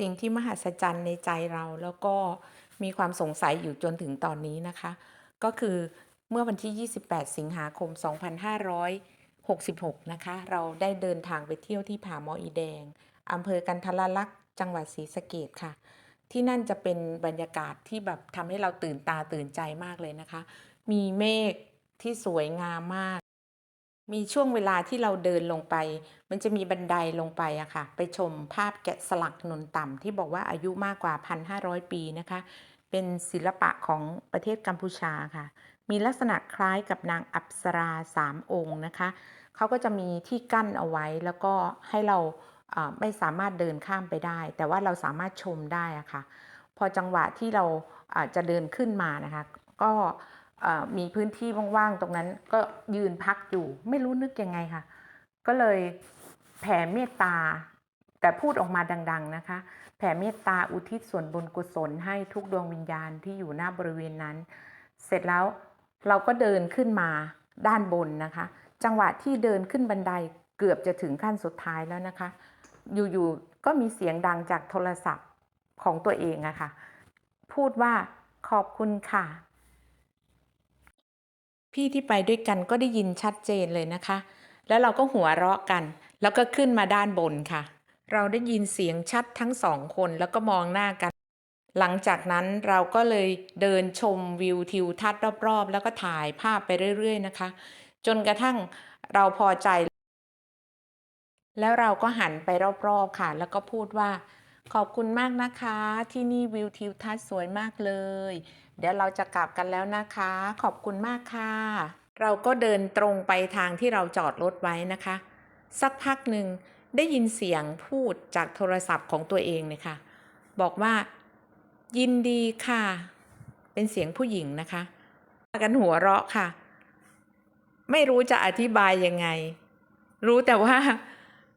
สิ่งที่มหัศจรรย์ในใจเราแล้วก็มีความสงสัยอยู่จนถึงตอนนี้นะคะ ก็คือเมื่อวันที่ 28 สิงหาคม 2566 นะคะ เราได้เดินทางไปเที่ยวที่ผาหมออีแดงอำเภอกันทรลักษ์จังหวัดศรีสะเกดค่ะ ที่นั่นจะเป็นบรรยากาศที่แบบทำให้เราตื่นตาตื่นใจมากเลยนะคะ มีเมฆที่สวยงามมาก มีช่วงเวลาที่เราเดินลงไป มันจะมีบันไดลงไปอะค่ะ ไปชมภาพแกะสลักนนต่ำที่บอกว่าอายุมากกว่า 1,500 ปีนะคะ เป็นศิลปะของประเทศกัมพูชาค่ะ มีลักษณะคล้ายกับนางอัปสราสามองค์นะคะ เขาก็จะมีที่กั้นเอาไว้แล้วก็ให้เราไม่สามารถเดินข้ามไปได้ แต่ว่าเราสามารถชมได้อะค่ะ พอจังหวะที่เราจะเดินขึ้นมานะคะ ก็ มีพื้นที่ว่างๆตรงนั้น ก็ยืนพักอยู่ ไม่รู้นึกยังไงค่ะ ก็เลยแผ่เมตตา แต่พูดออกมาดัง ๆนะคะ แผ่เมตตาอุทิศส่วนบุญกุศลให้ทุกดวงวิญญาณที่อยู่หน้าบริเวณนั้น เสร็จแล้วเราก็เดินขึ้นมาด้านบนนะคะ จังหวะที่เดินขึ้นบันไดเกือบจะถึงขั้นสุดท้ายแล้วนะคะ อยู่ๆก็มีเสียงดังจากโทรศัพท์ของตัวเองอะค่ะ พูดว่าขอบคุณค่ะ พี่ที่ไปด้วยกันก็ได้ยินชัดเจนเลยนะคะ แล้วเราก็หัวเราะกัน แล้วก็ขึ้นมาด้านบนค่ะ เราได้ยินเสียงชัดทั้งสองคนแล้วก็มองหน้ากัน หลังจากนั้นเราก็เลยเดินชมวิวทิวทัศน์รอบๆ แล้วก็ถ่ายภาพไปเรื่อย ๆ นะคะ จนกระทั่งเราพอใจ แล้วเราก็หันไปรอบๆค่ะ แล้วก็พูดว่า ขอบคุณมากนะคะ ที่นี่วิวทิวทัศน์สวยมากเลย เดี๋ยวเราจะกลับกันแล้วนะคะ ขอบคุณมากค่ะ เราก็เดินตรงไปทางที่เราจอดรถไว้นะคะ สักพักหนึ่งได้ยินเสียงพูดจากโทรศัพท์ของตัวเองเลยค่ะ บอกว่า ยินดีค่ะ เป็นเสียงผู้หญิงนะคะพากันหัวเราะค่ะ ไม่รู้จะอธิบายยังไง รู้แต่ว่า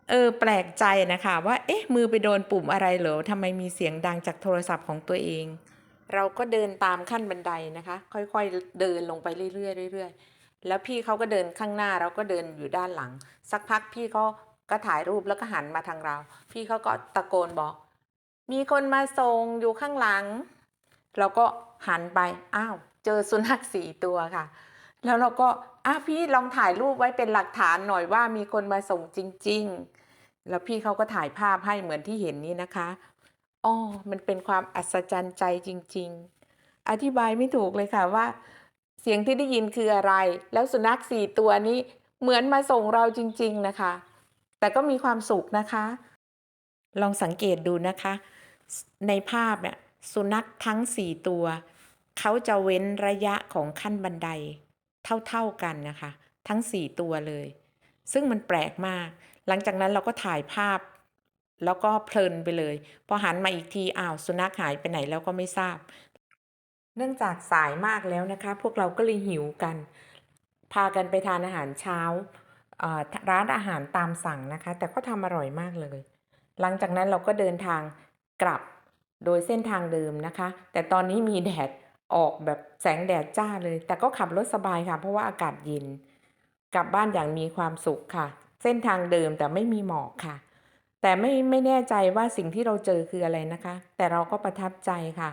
เออแปลกใจนะคะว่าเอ๊ะมือไปโดนปุ่มอะไรเหรอทำไมมีเสียงดังจากโทรศัพท์ของตัวเอง เราก็เดินตามขั้นบันไดนะคะ ค่อยๆเดินลงไปเรื่อยๆเรื่อยๆแล้วพี่เขาก็เดินข้างหน้าเราก็เดินอยู่ด้านหลัง สักพักพี่เขาก็ถ่ายรูปแล้วก็หันมาทางเรา พี่เขาก็ตะโกนบอก มีคนมาส่งอยู่ข้างหลัง เราก็หันไปอ้าวเจอสุนัขสี่ตัวค่ะ แล้วเราก็อ้าพี่ลองถ่ายรูปไว้เป็นหลักฐานหน่อยว่ามีคนมาส่งจริง ๆ แล้วพี่เขาก็ถ่ายภาพให้เหมือนที่เห็นนี้นะคะอ๋อมันเป็นความอัศจรรย์ใจจริง ๆ อธิบายไม่ถูกเลยค่ะว่า เสียงที่ได้ยินคืออะไร แล้วสุนัขสี่ตัวนี้เหมือนมาส่งเราจริง ๆนะคะ แต่ก็มีความสุขนะคะ ลองสังเกตดูนะคะ ในภาพเนี่ยสุนัขทั้งสี่ตัว เขาจะเว้นระยะของขั้นบันได เท่าๆกันนะคะ ทั้งสี่ตัวเลย ซึ่งมันแปลกมาก หลังจากนั้นเราก็ถ่ายภาพ แล้วก็เพลินไปเลย พอหันมาอีกทีอ้าวสุนัขหายไปไหนแล้วก็ไม่ทราบ เนื่องจากสายมากแล้วนะคะ พวกเราก็เลยหิวกัน พากันไปทานอาหารเช้าร้านอาหารตามสั่งนะคะ แต่ก็ทำอร่อยมากเลย หลังจากนั้นเราก็เดินทางกลับโดยเส้นทางเดิมนะคะ แต่ตอนนี้มีแดด ออกแบบแสงแดดจ้าเลย แต่ก็ขับรถสบายค่ะ เพราะว่าอากาศเย็น กลับบ้านอย่างมีความสุขค่ะ เส้นทางเดิมแต่ไม่มีหมอกค่ะ แต่ไม่ไม่แน่ใจว่าสิ่งที่เราเจอคืออะไรนะคะ แต่เราก็ประทับใจค่ะ